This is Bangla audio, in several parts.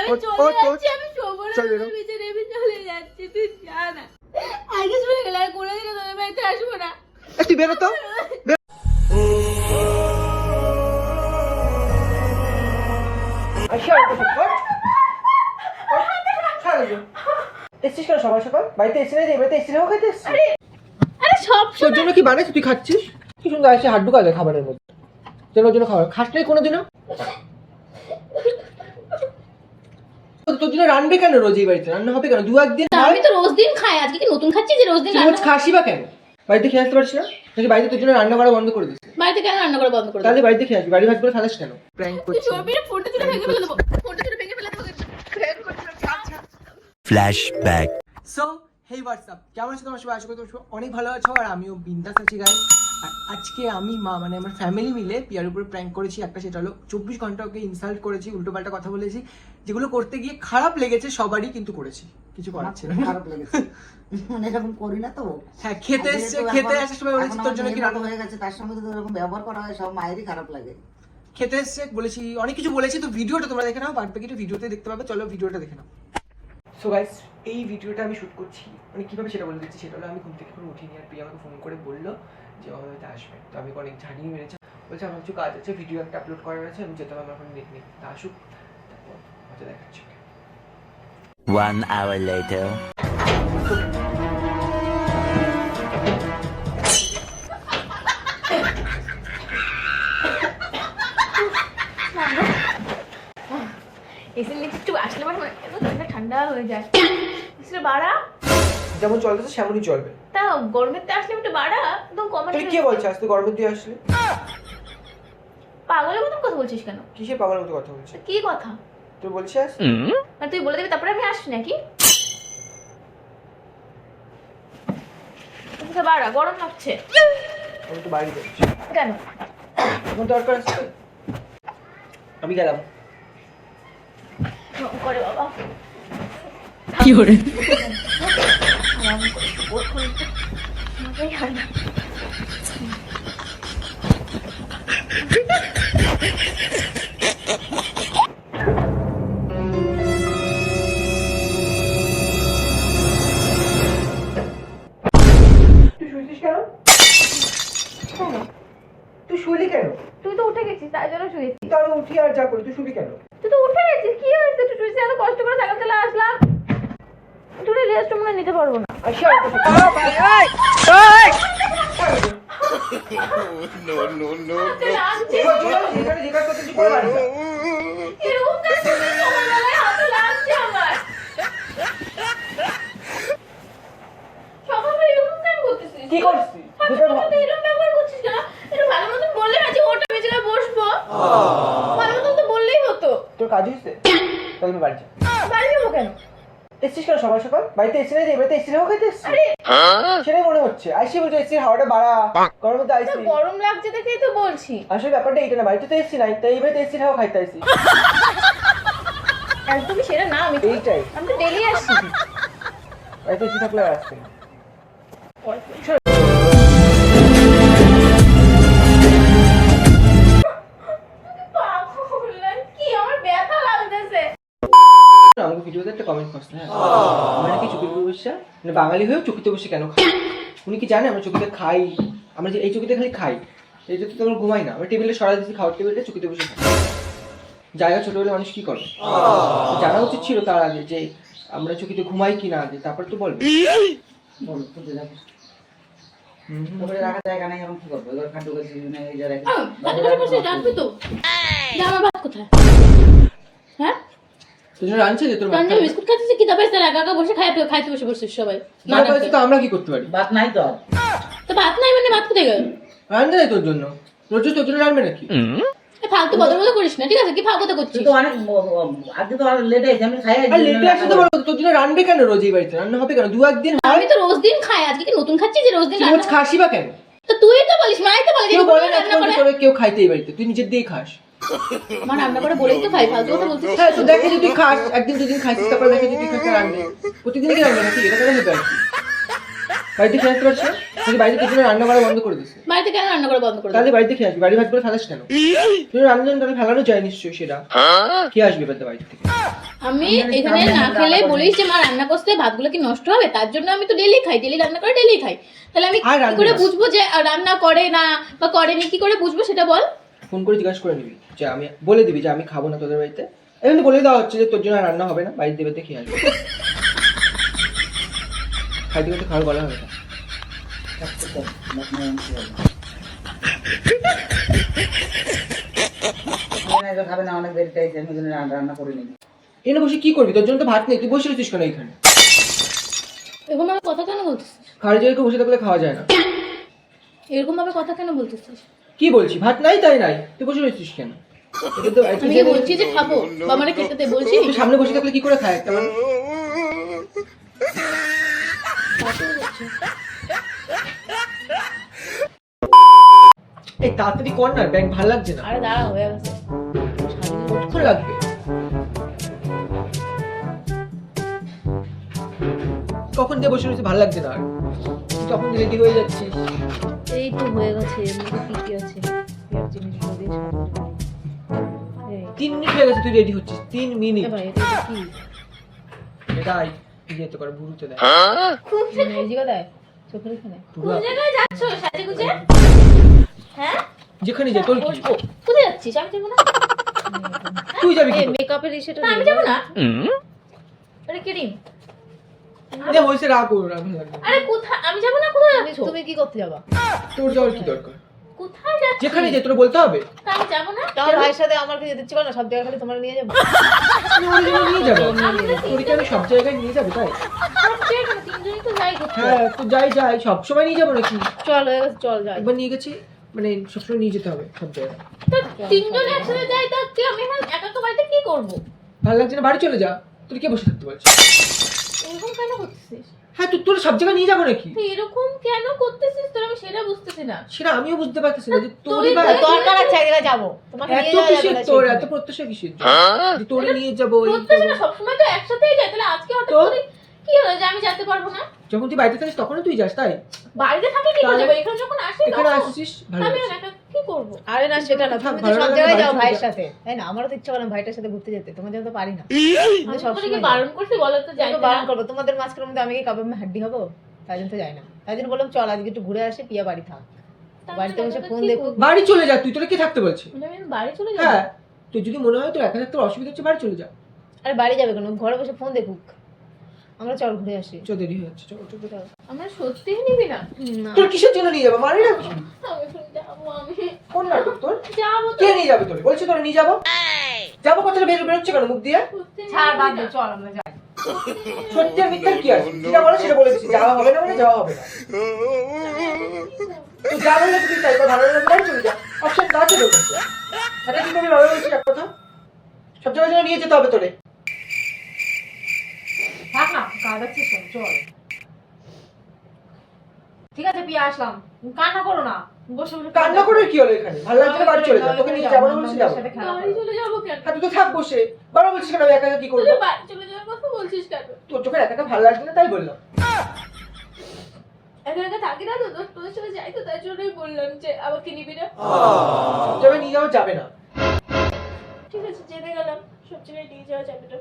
আমি চলে ওঠ, ওঠ। যাচ্ছি আমি শোবো না চল বেরো। আমি চলে যাচ্ছি তুই যা না। আগে শুনে গেলে আর কোনোদিনও তোদের বাড়িতে আসব না। তুই বেরো তো। এসছিস কেন সকাল সকাল? বাড়িতে এসে নাই এবারে এসে নাও খাইতে আরে সব তোর জন্য কি তুই খাচ্ছিস? কি সুন্দর আসছে হাড্ডু কাজে খাবারের মধ্যে। ওর জন্য খাবার খাস নাই কোনোদিনও? তোর জন্য রান্নবে কেন রোজ এই বাড়িতে? রান্না হবে কেন? দু একদিন আমি তো রোজ দিন খাই আজকে কি নতুন খাচ্ছি যে রোজ দিন রোজ খাসি বা কেন? বাড়িতে খেয়ে আসতে পারছি না? নাকি বাড়িতে তোর জন্য রান্না করা বন্ধ করে দিস বাড়িতে কেন রান্না করা বন্ধ করে তাহলে বাড়িতে খেয়ে আসবি বাড়ি ভাত করে ফেলাস কেন? প্র্যাঙ্ক তুই চর্বি ফোনটা তুলে ভেঙে ফেলে দেবো। ফোনটা তুলে ভেঙে ফেলে দেবো। ফ্ল্যাশব্যাক সো হেই হোয়াটসঅ্যাপ কেমন আছো তোমার সবাই? আশা করি তোমরা সবাই অনেক ভালো আছো আর আমিও বিন্দাস আছি গাই আর আজকে আমি মা মানে আমার ফ্যামিলি মিলে পিয়ার উপরে প্র্যাঙ্ক করেছি। একটা সেটা হলো চব্বিশ ঘণ্টা ওকে ইনসাল্ট করেছি উল্টো পাল্টা কথা বলেছি যেগুলো করতে গিয়ে খারাপ লেগেছে সবারই কিন্তু করেছি। কিছু করার ছিল। খারাপ লেগেছে। মানে এরকম করি না তো। হ্যাঁ খেতে এসছে খেতে আসার সময় বলেছি তোর জন্য কি রান্না হয়ে গেছে তার সঙ্গে যদি এরকম ব্যবহার করা হয় সব মায়েরই খারাপ লাগে। খেতে এসছে বলেছি অনেক কিছু বলেছি তো ভিডিওটা তোমরা দেখে নাও বাকিটা ভিডিওতে দেখতে পাবে চলো ভিডিওটা দেখে নাও। সো গাইস এই ভিডিওটা আমি শুট করছি। মানে কীভাবে সেটা বলে দিচ্ছি সেটা হলো আমি ঘুম থেকে পুরো উঠিনি আর প্রিয়া আমাকে ফোন করে বলল যে আমার বাড়িতে আসবে। তো আমি অনেক ঝাড়িয়ে মেরেছে। বলছে আমার কিছু কাজ আছে ভিডিও একটা আপলোড করার আছে আমি যেতে আমার ফোনে দেখনি তা আসুক তারপর মজা দেখাচ্ছি। One hour later. এসে নিচে একটু আসলে আমার মনে হয় ঠান্ডা হয়ে যায়। এসে বাড়া? যেমন চলতেছে সেমনই চলবে তা গরমের তে আসলে একটু বাড়া একদম কমেন্ট তুই কে বলছে আজ তুই গরমের দিয়ে আসলি? পাগলের মতন কথা বলছিস কেন? কিসে পাগল মতো কথা বলছে? কি কথা? তুই বলছিস মানে তুই বলে দিবি তারপরে আমি আসছি নাকি? আচ্ছা, বাড়া গরম লাগছে। আমি তো বাড়ি যাচ্ছি। কেন? এখন দরকার আছে? আমি গেলাম। করে বাবা। বোর খুলতে মজাই হয়। তুই শুয়েছিস কেন? তুই তুই তো উঠে গেছিস তাই জন্য শুয়েছি তো আমি উঠি আর যা করি তুই শুবি কেন তুই তো উঠে গেছিস কি হয়েছে তুই শুয়েছিস এত কষ্ট করে সাইকেল চালা আসলাম একটু রেস্ট মনে হয় নিতে পারব না আচ্ছা লাগছে যেখানে জিজ্ঞাসা করতেছি করে বাড়ি যা। এরকম কেন করছিস সকালবেলায়? হাতে লাগছে আমার সকালবেলা এরকম কেন করতেছিস? কি করছিস? হাতে ভেতরে মধ্যে এরকম ব্যবহার করছিস কেন? একটু ভালো মতন বললে না যে ওটা আমি জায়গায় বসবো। ভালো মতন তো বললেই হতো। তোর কাজ হয়েছে তাহলে আমি বাড়ি যা বাড়ি যাব কেন? এসছিস কেন সকাল সকাল? বাড়িতে এসে নাই এবারে এসি হাওয়া খাইতে এসছিস সেটাই মনে হচ্ছে। আইসি বলছে এসির হাওয়াটা বাড়া। গরমে তো আইসি। গরম লাগছে দেখেই তো বলছি। আসলে ব্যাপারটা এইটা না বাড়িতে তো এসি নাই তাই এবারে এসির হাওয়া খাইতে আইসি। একদমই সেটা না আমি এইটাই। আমি তো ডেলি আসছি। বাড়িতে এসি থাকলে আর না। বসে মানে বাঙালি হয়েও চুকিতে বসে কেন খাই উনি কি জানে আমরা চুকিতে খাই? আমরা যে এই চুকিতে খালি খাই এইটা তো তোমরা ঘুমাই না। আমরা টেবিলে সরাই দিচ্ছি খাওয়ার টেবিলটা চুকিতে বসে খাই জায়গা ছোট হলে মানুষ কি করে? জানা উচিত ছিল তার আগে যে আমরা চুকিতে ঘুমাই কি না আগে তারপর তো বলবে। আমার হ্যাঁ? তোর জন্য রাঁধছে যে তোর বিস্কুট খাচ্ছিস কি তার একা বসে খাইতে বসে বসছিস সবাই। না না তো আমরা কি করতে পারি? বাদ নাই তো তো ভাত নাই মানে ভাত কোথায় গেল? রাঁধছে নাই তোর জন্য। রোজ তোর জন্য রাঁধবে নাকি? ফালতু বদল বদল করিস না ঠিক আছে? কি ফালতু তুই করছিস? তো অনেক আজকে তো আর লেট হয়েছে আমি খাই আর লেটে তো বলো তোর জন্য কেন রোজ এই বাড়িতে? রান্না হবে কেন? দু একদিন হয়? আমি তো রোজ দিন খাই আজকে কি নতুন খাচ্ছি যে রোজ দিন রোজ খাসি বা কেন? তো তুই তো বলিস মাই তো বলে যে কেউ বলে না তোর কেউ খাইতে এই বাড়িতে। তুই নিজের দিয়ে খাস। আমার রান্না করে বলেই তো খাই ফালতু কথা বলছিস। হ্যাঁ তো দেখে যদি খাস একদিন দুদিন খাইছিস তারপর দেখে যদি খাস রান্না প্রতিদিন কি রান্না নাকি এটা কেন হবে আর বাড়িতে খেয়ে আসতে বাড়িতে তোর রান্না করা বন্ধ করে দিস বাড়িতে কেন রান্না করে বন্ধ করে তাহলে বাড়িতে খেয়ে আসবি। বাড়ি ভাত করে ফেলাস কেন তুই রান্না তাহলে ফেলানো যায় নিশ্চয়ই সেটা। খেয়ে আসবি এবার বাড়ি থেকে। আমি এখানে না খেলে। বলিস যে মা রান্না করতে ভাতগুলো কি নষ্ট হবে? তার জন্য আমি তো ডেলি খাই ডেলি রান্না করে ডেলি খাই। তাহলে আমি আর কি করে বুঝব যে রান্না করে না বা করেনি কি করে বুঝব সেটা বল? ফোন করে জিজ্ঞাসা করে নিবি যে আমি বলে দিবি যে আমি খাব না তোদের বাড়িতে। এমনি বলে দেওয়া হচ্ছে যে তোর জন্য রান্না হবে না বাড়ির দেবে খেয়ে আসবি। খাইতে খাইতে খাওয়ার বলা হবে না। খাবে না অনেক আমি রান্না করে নিই এখানে বসে কি করবি? তোর জন্য তো ভাত নেই তুই বসে রয়েছিস কেন এখানে? এরকম ভাবে কথা কেন জায়গায় বসে থাকলে খাওয়া যায় না। এরকম ভাবে কথা কেন বলতেছিস? কি বলছি? ভাত নাই তাই নাই? তুই বসে রয়েছিস কেন? আমি কি বলছি যে খাব বা মানে খেতে দে বলছি। তুই সামনে বসে থাকলে কি করে খায় একটা মানুষ? এই তাড়াতাড়ি কর না ব্যাংক ভালো লাগছে না। আরে দাঁড়া হয়ে গেছে। কতক্ষণ লাগবে? কখন দিয়ে বসে রয়েছে ভালো লাগছে না আর? তখন রেডি হয়ে যাচ্ছিস এই তো হয়ে গেছে এর মধ্যে কি কি আছে? এর জিনিসগুলো দিয়ে তিন মিনিট হয়ে গেছে তুই রেডি হচ্ছিস? তিন মিনিট এ ভাই এটা কি? এটাই ইয়েতে করে বুড়ুতে দেয় এই জায়গা দেয় চোখের এখানে বুড়া। জায়গায় যাচ্ছ? সাজে গুজে? হ্যাঁ? যেখানে যে তোর কি? ও, কোথায় যাচ্ছিস? আমি যাব না? তুই যাবি কি? মেকআপের ইসেটা আমি যাব না? আরে কিরিম নে হয়েছে রাগ ওর রাগ লাগবে আরে কোথায় আমি যাব না কোথায়? যাচ্ছ তুমি কি করতে যাবা? তোর যাওয়ার কি দরকার? কোথায় যাচ্ছিস? যেখানে যে তোর বলতে হবে। আমি যাব না? তোমার ভাইয়ের সাথে আমার কি যেতে ইচ্ছে করে না সব জায়গায় খালি তোমার নিয়ে যাব। নিয়ে যাব। তোর কি আমি সব জায়গায় নিয়ে যাব তাই? তিনজনই তো যাই ঘুরতে। হ্যাঁ তো যাই যাই সব সময় নিয়ে যাব নাকি? চল হয়ে গেছে চল যাই। একবার নিয়ে গেছি মানে সবসময় নিয়ে যেতে হবে সব জায়গায়। তো তিনজন একসাথে যাই তা আমি একা একা বাড়িতে কি করব? ভালো লাগছে না বাড়ি চলে যা। তুই কে বসে থাকতে পারছিস এরকম কেন করতেছিস? হ্যাঁ তুই তোর সব জায়গায় নিয়ে যাব নাকি? তুই এরকম কেন করতেছিস? তোর আমি সেটা বুঝতেছি না। সেটা আমিও বুঝতে পারতেছি না যে তোর দরকার আছে জায়গায় যাব। তোমাকে এত নিয়ে কিসের তোর? এত প্রত্যাশা কিসের? যে তোরে নিয়ে যাব এই প্রত্যেক না সবসময় তো একসাথেই যাই তাহলে আজকে হঠাৎ করে কি হলো যে আমি যেতে পারব না? যখন তুই বাড়িতে থাকিস তখনই তুই যাস তাই? বাড়িতে থাকলে কি করে যাব? এখানে যখন আসি এখানে আসিস ভালো আমি একা কি করব? আরে না সেটা না তুমি তো সব জায়গায় যাও ভাইয়ের সাথে। তাই না? আমারও তো ইচ্ছা করে ভাইটার সাথে ঘুরতে যেতে তোমার জন্য তো পারি না। আমি সব কি সময় বারণ করছি বলো তো যাই যাই বারণ করব। তোমাদের মাঝখানের মধ্যে আমি কি কাবাব হাড্ডি হব? তাই জন্য তো যাই না। তাই জন্য বললাম চল আজকে একটু ঘুরে আসি পিয়া বাড়ি থাক। বাড়িতে বসে ফোন দেখুক বাড়ি চলে যা তুই তোরা কে থাকতে বলছিস? মানে বাড়ি চলে যাব। হ্যাঁ তুই যদি মনে হয় তোর একা থাকতে অসুবিধা হচ্ছে বাড়ি চলে যা। আরে বাড়ি যাবে কেন? ঘরে বসে ফোন দেখুক। আমরা চল ঘুরে আসি। চ দেরি যাচ্ছে চল, চল, চল। আমরা সত্যি নিবি না? না। তোর কিসের জন্য নিয়ে যাব? মানে না আমি যাব আমি কোন নাটক তোর? যাব কে নিয়ে যাবে তোর? বলছি তোরা নিয়ে যাব। যাব কথাটা বের বেরোচ্ছে কেন মুখ দিয়ে? সত্যি ছাড় বাদ দে চল আমরা যাই। সত্যি আর মিথ্যার কি আছে? যেটা বলে সেটা বলে দিচ্ছি। যাওয়া হবে না মানে যাওয়া হবে না। তুই যা বলে তুই তাই কর, ভালো লাগলে বাড়ি চলে যা। অপশন না এটা কি করবি ভালো বলছিস এক কথা। সব জায়গায় যেন নিয়ে যেতে হবে তোরে। থাক না কাঁদাচ্ছিস কেন চল ঠিক আছে পিয়া আসলাম কান্না করো না। বসে বসে কান্না করে। কি হলো এখানে? ভালো লাগছে বাড়ি চলে যা তোকে নিয়ে যাব না বলছি যাব বাড়ি চলে যাব কেন? হ্যাঁ তুই তো থাক বসে। বাবা বলছিস কেন? একা একা কি করব? বাড়ি চলে যাওয়ার কথা বলছিস কেন? তোর চোখে একা একা ভালো লাগছে না তাই বললাম। একা একা থাকি না তো তোর তোদের সাথে যাই তো তাই জন্যই বললাম যে আমাকে নিবি না। নিয়ে যাওয়া যাবে না। ঠিক আছে জেনে গেলাম। সব জায়গায় নিয়ে যাওয়া যাবে না।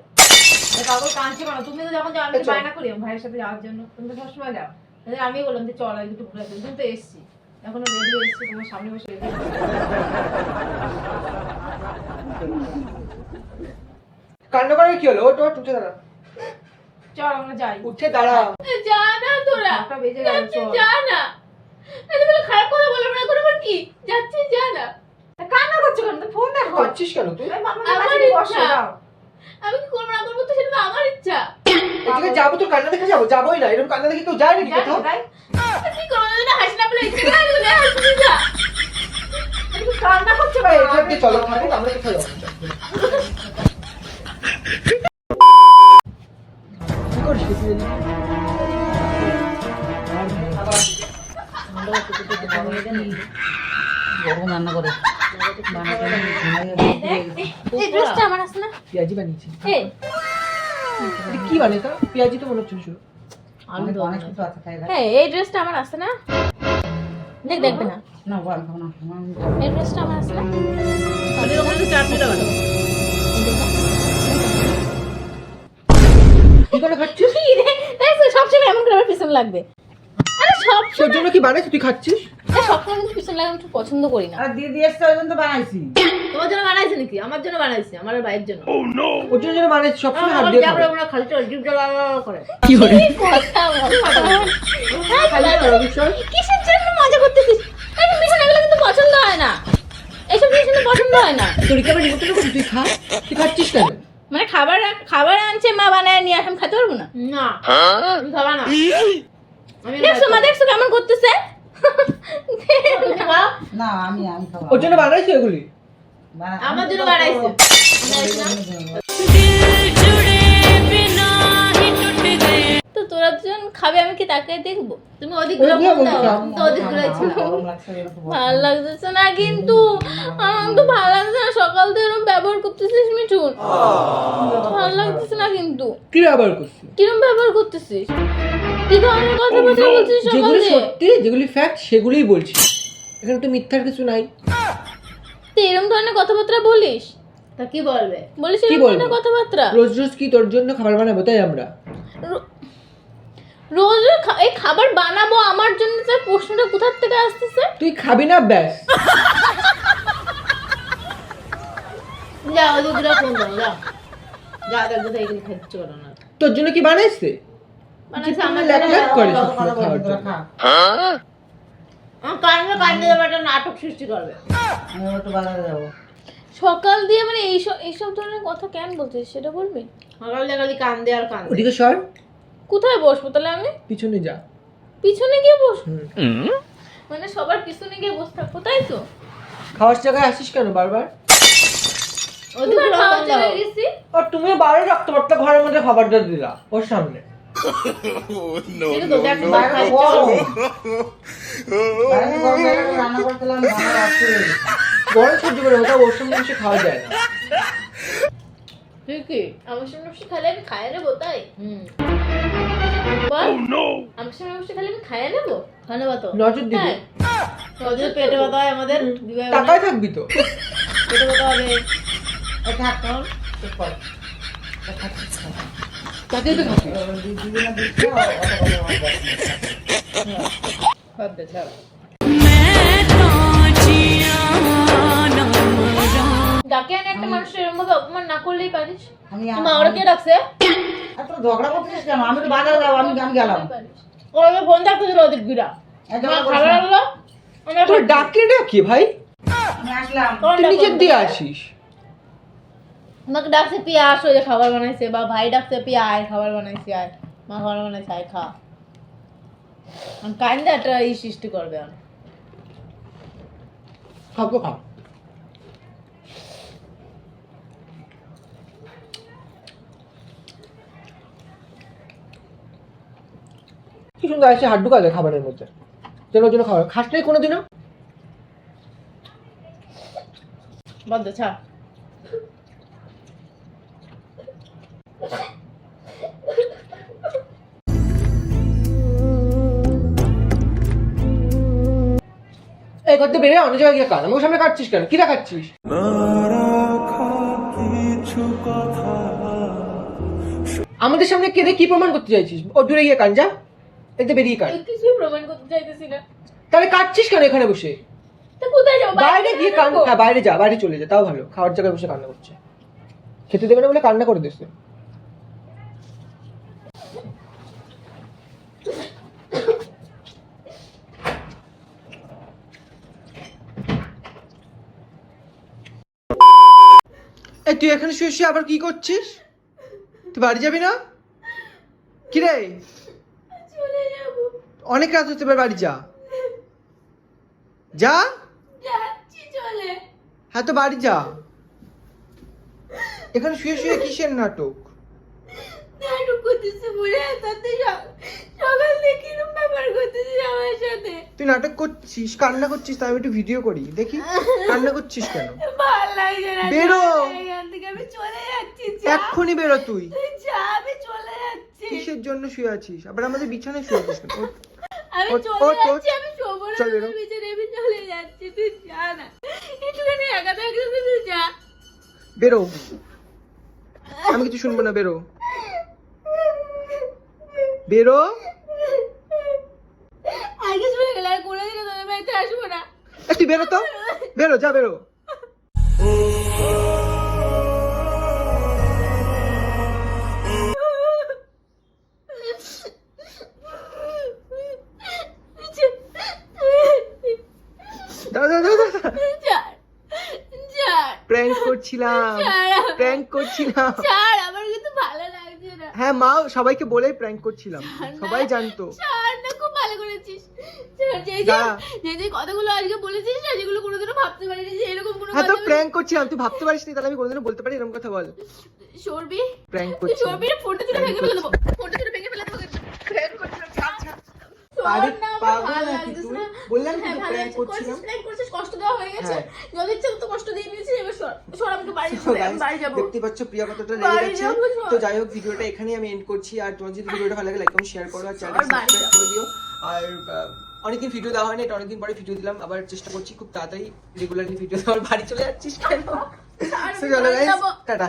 কাগজ কাঁদছে কেন? তুমি তো যখন যাও আমি আচ্ছা। বায়না করি ভাইয়ের সাথে যাওয়ার জন্য। তুমি তো সবসময় যাও। তাহলে আমি বললাম যে চল আজকে একটু ঘুরে আসি। তুমি তো এসছি। এখনও রেডি এসছি তোমার সামনে বসে হয়ে কান্না কি হলো? ওটা উঠে দাঁড়া চল আমরা যাই। উঠে দাঁড়া যা না তোরা। একটা বেজে গেল যা না। খারাপ কথা বলব না করে কি? যাচ্ছিস যা না। তা কান্না করছ কেন? ফোন দেখো। কেন তুই এই বাবা, আমার কাছে নিয়ে বসো, ইচ্ছা। আমি কি করব না করব তো সেটা তো আমার ইচ্ছা। এদিকে যাব তোর কান্না দেখে যাব যাবোই না। এরকম কান্না দেখে কেউ যায় নাকি কোথাও? কি করব না হাসি না পেলে ইচ্ছে করে দিলে হাসি তুমি কান্না করছ এই, কেন? এখান চলো থাকুক আমরা কোথাও যাব? কি করিস তুই গরম রান্না করে। এই ড্রেসটা আমার আছে না পেঁয়াজি বানিয়েছি। এই এটা কি বানিয়ে তা পেঁয়াজি তো মনে হচ্ছে হ্যাঁ এই ড্রেসটা আমার আছে না? দেখ দেখবে না। এই ড্রেসটা আমার আছে না? খাচ্ছিস? সবসময় এমন করে আমার পিছন লাগবে। সব তোর জন্য কি বানাইছিস তুই খাচ্ছিস? আরে সবসময় কিন্তু পিছন লাগা একটু পছন্দ করি না। আর দিদি এসছে ওই জন্য তো বানাইছি। তোমার জন্য বানাইছে নাকি? আমার জন্য বানাইছে আমার ভাইয়ের জন্য। ওর জন্য যেন সবসময় হাত দিয়ে যা আমরা খালি চল জিভ জ্বালা করে। কি কথা বলো? খালি করো, বিশাল। কিসের জন্য মজা করতেছিস? এই পিছন এগুলো কিন্তু পছন্দ হয় না। এইসব জিনিস কিন্তু পছন্দ হয় না। তোর কি আবার নিমন্ত্রণ করছিস তুই খা। তুই খাচ্ছিস কেন? মানে খাবার খাবার আনছে মা বানায় নিয়ে আসে আমি খেতে পারব না? না খাবা না। দেখছ মা দেখছ কেমন করতেছে? না আমি আমি খাব ওর জন্য বানাইছিস এগুলি? আমার জন্য বানাইছে। তো তোরা দুজন খাবে আমি কি তাকিয়ে দেখব? তুমি তো বল। ভালো লাগতেছে না কিন্তু আমার তো ভালো লাগছে না। সকাল থেকে এরকম ব্যবহার করতেছিস মিঠুন? ভালো লাগতেছে না কিন্তু। কি ব্যবহার করছিস? কিরম ব্যবহার করতেছিস? কি ধরনের কথাবার্তা বলছিস যেগুলি সত্যি যেগুলি ফ্যাক্ট সেগুলিই বলছি। এখানে তো মিথ্যার কিছু নাই। তুই এরম ধরনের কথাবার্তা বলিস? তা কি বলবে? বলিস কি বলব? ধরনের কথাবার্তা? রোজ রোজ কি তোর জন্য খাবার বানাবো তাই আমরা? রো- রোজ রোজ খা- এই খাবার বানাবো আমার জন্য স্যার প্রশ্নটা কোথার থেকে আসতেছে? তুই খাবি না ব্যাস। যা ওদিক ঘুরে ফোন দাও যা যা দেখো তো এগুলো ইচ্ছে না। তোর জন্য কি বানাইছে? নাটক সৃষ্টি করবে। সকাল দিয়ে মানে এইসব এইসব ধরনের কথা কেন বলছিস সেটা বলবি? সকাল দিয়ে খালি কান্দে আর কান্দে। ওদিকে সর। কোথায় বসবো তাহলে আমি? পিছনে যা। পিছনে গিয়ে বসবো? হুম। মানে সবার পিছনে গিয়ে বসে থাকব তাই তো? খাওয়ার জায়গায় আসিস কেন বারবার? ওদিক খাওয়ার জায়গায় গেছি? আর তুমি বাইরে রাখতে পারতো ঘরের মধ্যে খাবারটা দিলা ওর সামনে। বাইরে খাই গরম। সহ্য করে ওটা ওর সামনে বসে খাওয়া যায় না। ঠিকই আমার সামনে বসে খাইলে আমি খাইয়ে নেব তাই? হুম। বল। আমার সামনে বসে খাইলে আমি খাইয়ে নেব? খানে বাতো নজর দিবি। তাই পেটে ব্যথা হয় আমাদের। টাকায় থাকবি তো। পেটে ব্যথা হবে। থাক তোর, ডাকে একটা মানুষ এরকম ভাবে অপমান না করলেই পারিস মা ওরা কে ডাকছে ঝগড়া কেন আমি তো বাজারে যাব আমি আমি গেলাম। ওরা ফোন থাকতে দিল ঘুরা এই মা ঝগড়া করিস খাবার না। আনলো আমরা তোর ডাকে ভাই আসলাম ডাকো। নিজের দিয়ে আসিস আমাকে ডাকছে পিয়া আসো যে খাবার বানাইছে। বা ভাই ডাকছে পিয়া আয় খাবার বানাইছে আয়। মা খাবার বানাইছে আয় খা। কাইন্ডে একটা ই সৃষ্টি করবে আর। খাব খাও কি সুন্দর আছে হাড্ডু কাজে খাবারের মধ্যে। যেন জন্য খাবার খাস নাই কোনোদিনও? বাদ দে ছাড়। করতে বেরিয়ে অন্য জায়গায় গিয়ে কান আমাকে সামনে কাটছিস কেন? কি দেখাচ্ছিস আমাদের সামনে কেঁদে কি প্রমাণ করতে চাইছিস? ও দূরে গিয়ে কান যা। এতে বেরিয়ে কান কিছুই প্রমাণ করতে চাইতেছি না। তাহলে কাটছিস কেন এখানে বসে? বাইরে গিয়ে কান হ্যাঁ বাইরে যা বাইরে চলে যা তাও ভালো। খাওয়ার জায়গায় বসে কান্না করছে। খেতে দেবে না বলে কান্না করে দিচ্ছে এই তুই এখানে শুয়ে শুয়ে আবার কি করছিস? তুই বাড়ি যাবি না? কি রে অনেক রাত হচ্ছে বাড়ি যা। যা? হ্যাঁ তো বাড়ি যা। এখানে শুয়ে শুয়ে কিসের নাটক? নাটক করতেছে বলে তাতে সকাল থেকে কিরম ব্যাপার করতেছিস আমার সাথে? তুই নাটক করছিস কান্না করছিস তাই আমি একটু ভিডিও করি দেখি। কান্না করছিস কেন? ভালো লাগছে না বেরো। এখান থেকে আমি চলে যাচ্ছি যা। এক্ষুনি বেরো তুই। তুই যা আমি চলে যাচ্ছি। কিসের জন্য শুয়ে আছিস? আবার আমাদের বিছানায় শুয়ে আছিস কেন? ওঠ। আমি ওঠ, চলে ওঠ, ওঠ। আমি শোবো না চল বেরো। তোর বিছানায় আমি চলে যাচ্ছি তুই যা না। একটুখানি একা থাকতে তুই যা। বেরো। আমি কিছু শুনব না বেরো। বেরো। আগে শুনে গেলে আর কোনো দিনও তোদের বাড়িতে আসব না। এ, তুই বেরো তো। বেরো যা বেরো। দাঁড়া দাঁড়া দাঁড়া ছাড় ছাড় প্র্যাঙ্ক করছিলাম। প্র্যাঙ্ক করছিলাম। ছাড় আমার কিন্তু ভালো লাগছে না হ্যাঁ মা সবাইকে বলেই প্র্যাঙ্ক করছিলাম। সবাই জানতো। খুব ভালো করেছিস। কথাগুলো আজকে বলেছিস না যেগুলো কোনোদিনও ভাবতে পারিনি যে এরকম কোনো হ্যাঁ তো কথা প্র্যাঙ্ক করছিলাম। তুই ভাবতে পারিস নি তাহলে আমি কোনোদিনও বলতে পারি এরকম কথা বল। সরবি প্র্যাঙ্ক করছিলাম। সরবি ফোনটা তুলে ভেঙে ফেলে দেবো। ফোনটা তুলে ভেঙে ফেলে দেবো। প্র্যাঙ্ক করছিলাম ছাড় ছাড় শোন পাগল- নাকি তুই? বললাম হ্যাঁ। করছিলাম। করছিস, কষ্ট দেওয়া হয়ে গেছে। ইচ্ছা তত কষ্ট দিয়ে নিয়েছিস, এবার সর। সর, আমি একটু বাড়ি So যাব, আমি guys, বাড়ি যাব। দেখতে পাচ্ছ প্রিয়া কতটা রেগে বাড়ি যাচ্ছে যাব, চল। তো যাই হোক ভিডিওটা এখানেই আমি এন্ড করছি আর তোমার যদি ভিডিওটা ভালো লাগে লাইক শেয়ার করো আর চ্যানেল সাবস্ক্রাইব করে দিও আর অনেকদিন ভিডিও দেওয়া হয়নি এটা অনেকদিন পরে ভিডিও দিলাম আবার চেষ্টা করছি খুব তাড়াতাড়ি রেগুলারলি ভিডিও দেওয়ার বাড়ি চলে যাচ্ছিস কেন যাব। টাটা